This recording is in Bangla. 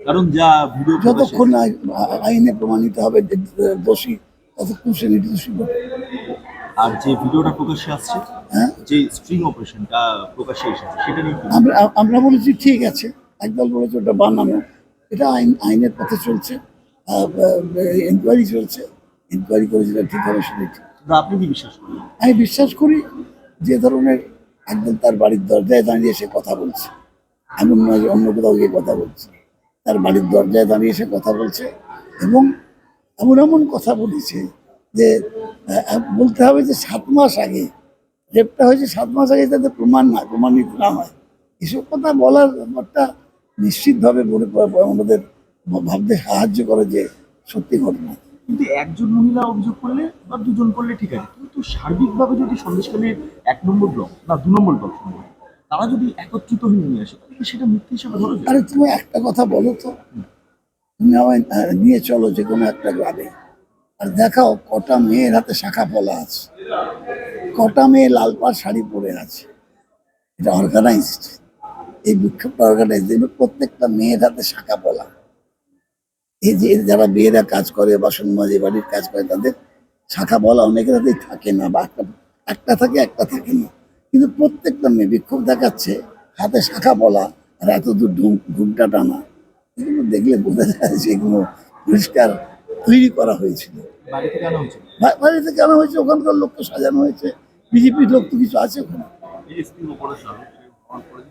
কারণ যা ভিডিও যতক্ষণ আইনে প্রমাণিত হবে দোষী ততক্ষণ সে নির্দোষী আর যে ভিডিওটা প্রকাশ্যে আসছে হ্যাঁ? যে স্ট্রিং অপারেশনটা প্রকাশ্যে এসেছে সেটা নিয়ে আমরা আমরা বলেছি ঠিক আছে একদল বলেছে ওটা বানানো এটা আইন আইনের পথে চলছে এনকোয়ারি চলছে এনকোয়ারি করে যেটা ঠিক হবে ঠিক। আপনি কি বিশ্বাস করেন? আমি বিশ্বাস করি যে ধরনের একদম তার বাড়ির দরজায় দাঁড়িয়ে সে কথা বলছে এমন নয় যে অন্য কোথাও গিয়ে কথা বলছে। তার বাড়ির দরজায় দাঁড়িয়ে সে কথা বলছে এবং এমন এমন কথা বলেছে যে বলতে হবে যে সাত মাস আগে, রেপটা হয়েছে সাত মাস আগে তাতে প্রমাণ না, প্রমাণিত না হয়। এসব কথা বলার ব্যাপারটা নিশ্চিতভাবে বলে আমাদের ভাবতে সাহায্য করে যে সত্যি ঘটনা। কিন্তু একজন মহিলা অভিযোগ করলে বা দুজন করলে ঠিক আছে, কিন্তু সার্বিকভাবে যদি সন্দেশখালীর এক নম্বর ব্লক না দু নম্বর ব্লক তারা যদি একত্রিত হয়ে নিয়ে আসে, তাহলে সেটা মিথ্যে হিসেবে আরে তুমি একটা কথা বলো তো। তুমি আমায় নিয়ে চলো যে কোনো একটা গ্রামে। আর দেখাও, কটা মেয়ের হাতে শাখা পলা আছে। কটা মেয়ে লাল পাড় শাড়ি পরে আছে। এটা অর্গানাইজড এই বিক্ষোভটা অর্গানাইজ দেখবে প্রত্যেকটা মেয়ের হাতে শাখা পলা। এই যে যারা মেয়েরা কাজ করে, বাসন মাঝে, বাড়ির কাজ করে, তাদের শাখা বলা অনেকের হাতেই থাকে না, বা একটা একটা থাকে একটা থাকে না। কিন্তু প্রত্যেকটা মেয়ে বিক্ষোভ দেখাচ্ছে হাতে শাখা বলা আর এত দূর ঢুম- ঘুমটা টানা। এগুলো দেখলে বোঝা যায় যে এগুলো পরিষ্কার তৈরি করা হয়েছিল। বাড়ি থেকে আনা হয়েছে ওখানকার লোক তো ওখানকার লোককে সাজানো হয়েছে। বিজেপির লোক তো কিছু আছে ওখানে।